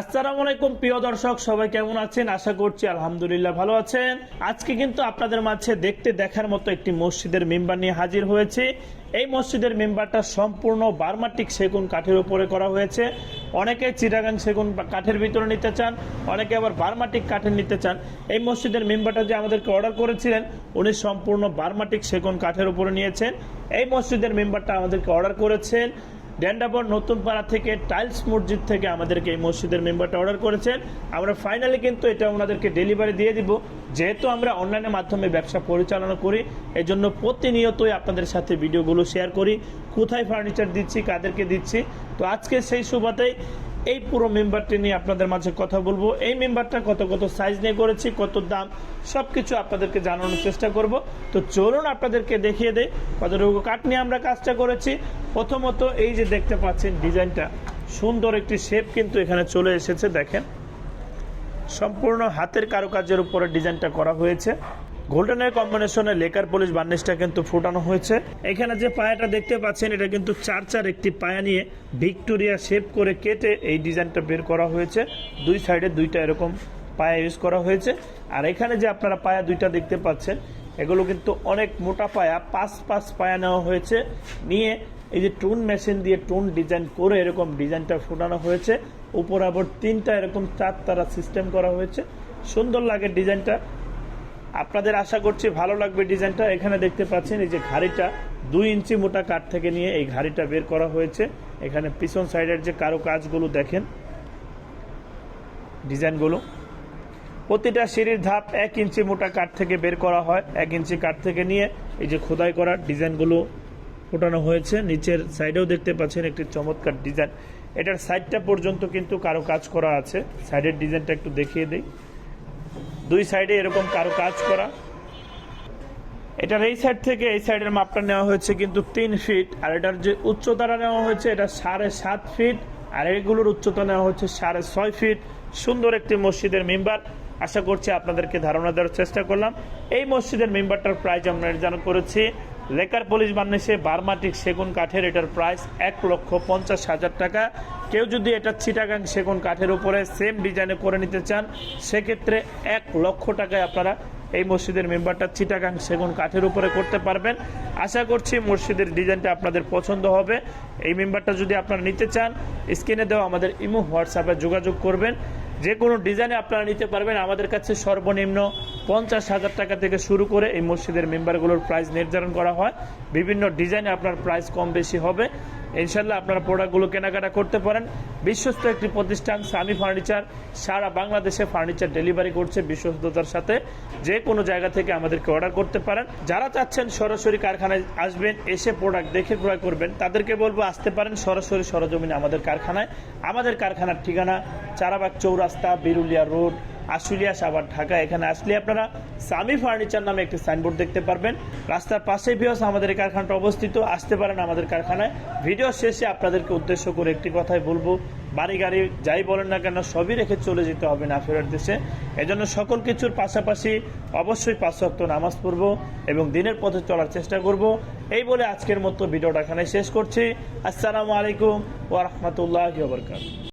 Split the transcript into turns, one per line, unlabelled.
আসসালামু আলাইকুম, প্রিয় দর্শক, সবাই কেমন আছেন? আশা করছি আলহামদুলিল্লাহ ভালো আছেন। আজকে কিন্তু আপনাদের মাঝে দেখতে দেখার মতো একটি মসজিদের মেম্বার নিয়ে হাজির হয়েছে। এই মসজিদের মেম্বারটা সম্পূর্ণ বার্মাটিক সেগুন কাঠের উপরে করা হয়েছে। অনেকে চিরাগাং সেগুন কাঠের ভিতরে নিতে চান, অনেকে আবার বার্মাটিক কাঠের নিতে চান। এই মসজিদের মেম্বারটা যে আমাদেরকে অর্ডার করেছিলেন, উনি সম্পূর্ণ বার্মাটিক সেগুন কাঠের উপরে নিয়েছেন। এই মসজিদের মেম্বারটা আমাদেরকে অর্ডার করেছেন। ড্যান্ডাবর নতুন পাড়া থেকে টাইলস মসজিদ থেকে আমাদেরকে এই মসজিদের মেম্বারটা অর্ডার করেছেন। আমরা ফাইনালি কিন্তু এটা ওনাদেরকে ডেলিভারি দিয়ে দিব। যেহেতু আমরা অনলাইনের মাধ্যমে ব্যবসা পরিচালনা করি এই জন্য প্রতিনিয়তই আপনাদের সাথে ভিডিওগুলো শেয়ার করি। কোথায় ফার্নিচার দিচ্ছি, কাদেরকে দিচ্ছি? তো আজকে সেই সুবাদেই এই পুরো মেম্বারটি নিয়ে আপনাদের মাঝে কথা বলব। এই মেম্বারটা কত কত সাইজ নিয়ে করেছি, কত দাম সব কিছু আপনাদেরকে জানানোর চেষ্টা করব। তো চলুন আপনাদেরকে দেখিয়ে দেয় কতটুকু কাঠ নিয়ে আমরা কাজটা করেছি। প্রথমত এই যে দেখতে পাচ্ছেন ডিজাইনটা, সুন্দর একটি শেপ কিন্তু এখানে চলে এসেছে, দেখেন। সম্পূর্ণ হাতের কারুকাজের উপরে ডিজাইনটা করা হয়েছে। গোল্ডেনের কম্বিনেশনে লেকার পলিশ বার্নিশটা কিন্তু ফুটানো হয়েছে। এখানে যে পায়াটা দেখতে পাচ্ছেন, এটা কিন্তু চার চার একটি পায়া নিয়ে ভিক্টোরিয়া শেপ করে কেটে এই ডিজাইনটা বের করা হয়েছে। দুই সাইডে দুইটা এরকম পায়া ইউজ করা হয়েছে। আর এখানে যে আপনারা পায়া দুইটা দেখতে পাচ্ছেন, এগুলো কিন্তু অনেক মোটা পায়া, পাঁচ পাঁচ পায়া নেওয়া হয়েছে। নিয়ে এই যে টুন মেশিন দিয়ে টুন ডিজাইন করে এরকম ডিজাইনটা ফুটানো হয়েছে। উপর আবার তিনটা এরকম চার তারা সিস্টেম করা হয়েছে। সুন্দর লাগে ডিজাইনটা। আপনাদের আশা করছি ভালো লাগবে ডিজাইনটা। এখানে দেখতে পাচ্ছেন এই যে ঘাড়িটা, দুই ইঞ্চি মোটা কাঠ থেকে নিয়ে এই ঘাড়িটা বের করা হয়েছে। এখানে পিছন সাইডের যে কারও কাজগুলো দেখেন, ডিজাইনগুলো, প্রতিটা সিঁড়ির ধাপ এক ইঞ্চি মোটা কাঠ থেকে বের করা হয়। এক ইঞ্চি কাঠ থেকে নিয়ে এই যে খোদাই করা ডিজাইনগুলো ফোটানো হয়েছে। নিচের সাইডেও দেখতে পাচ্ছেন একটি চমৎকার ডিজাইন। এটার সাইডটা পর্যন্ত কিন্তু কারও কাজ করা আছে। সাইডের ডিজাইনটা একটু দেখিয়ে দিই। দুই সাইডে এরকম কারও কাজ করা। এটার এই সাইড থেকে এই সাইডের মাপটা নেওয়া হয়েছে কিন্তু তিন ফিট, আর এটার যে উচ্চতাটা নেওয়া হয়েছে এটা সাড়ে সাত ফিট, আর এগুলোর উচ্চতা নেওয়া হচ্ছে সাড়ে ছয় ফিট। সুন্দর একটি মসজিদের মেম্বার। আশা করছি আপনাদেরকে ধারণা দেওয়ার চেষ্টা করলাম। এই মসজিদের মেম্বারটার প্রাইস আমরা নির্ধারণ করেছি। লেকার পুলিশ বান্নেসে বারমাটিক সেগুন কাঠের, এটার প্রাইস এক লক্ষ পঞ্চাশ হাজার টাকা। কেউ যদি এটা চিটাগাং সেগুন কাঠের উপরে সেম ডিজাইনে করে নিতে চান, সেক্ষেত্রে এক লক্ষ টাকায় আপনারা এই মসজিদের মেম্বারটা চিটাগাং সেগুন কাঠের উপরে করতে পারবেন। আশা করছি মসজিদের ডিজাইনটা আপনাদের পছন্দ হবে। এই মেম্বারটা যদি আপনারা নিতে চান, স্ক্রিনে দেওয়া আমাদের ইমো, হোয়াটসঅ্যাপে যোগাযোগ করবেন। যে কোনো ডিজাইনে আপনারা নিতে পারবেন। আমাদের কাছে সর্বনিম্ন পঞ্চাশ হাজার টাকা থেকে শুরু করে এই মসজিদের মেম্বারগুলোর প্রাইস নির্ধারণ করা হয়। বিভিন্ন ডিজাইনে আপনার প্রাইস কম বেশি হবে। ইনশাল্লাহ আপনারা প্রোডাক্টগুলো কেনাকাটা করতে পারেন। বিশ্বস্ত একটি প্রতিষ্ঠান সামি ফার্নিচার, সারা বাংলাদেশে ফার্নিচার ডেলিভারি করছে বিশ্বস্ততার সাথে। যে কোনো জায়গা থেকে আমাদেরকে অর্ডার করতে পারেন। যারা চাচ্ছেন সরাসরি কারখানায় আসবেন, এসে প্রোডাক্ট দেখে ক্রয় করবেন, তাদেরকে বলব আসতে পারেন সরাসরি সরজমিনে আমাদের কারখানায়। আমাদের কারখানার ঠিকানা, চারাবাগ চৌরাস্তা, বিরুলিয়া রোড আশুলিয়া, সাভার, ঢাকা। এখানে আসলে আপনারা সামি ফার্নিচার নামে একটি সাইনবোর্ড দেখতে পারবেন। রাস্তার পাশেই ভিওস আমাদের এই কারখানাটা অবস্থিত। আসতে পারেন আমাদের কারখানায়। ভিডিও শেষে আপনাদেরকে উদ্দেশ্য করে একটি কথাই বলব। বাড়ি গাড়ি যাই বলেন না কেন, সবই রেখে চলে যেতে হবে না ফেরার দেশে। এজন্য সকল কিছুর পাশাপাশি অবশ্যই ওয়াক্ত নামাজ পড়ব এবং দিনের পথে চলার চেষ্টা করব। এই বলে আজকের মতো ভিডিওটা এখানে শেষ করছি। আসসালামু আলাইকুম ওয়া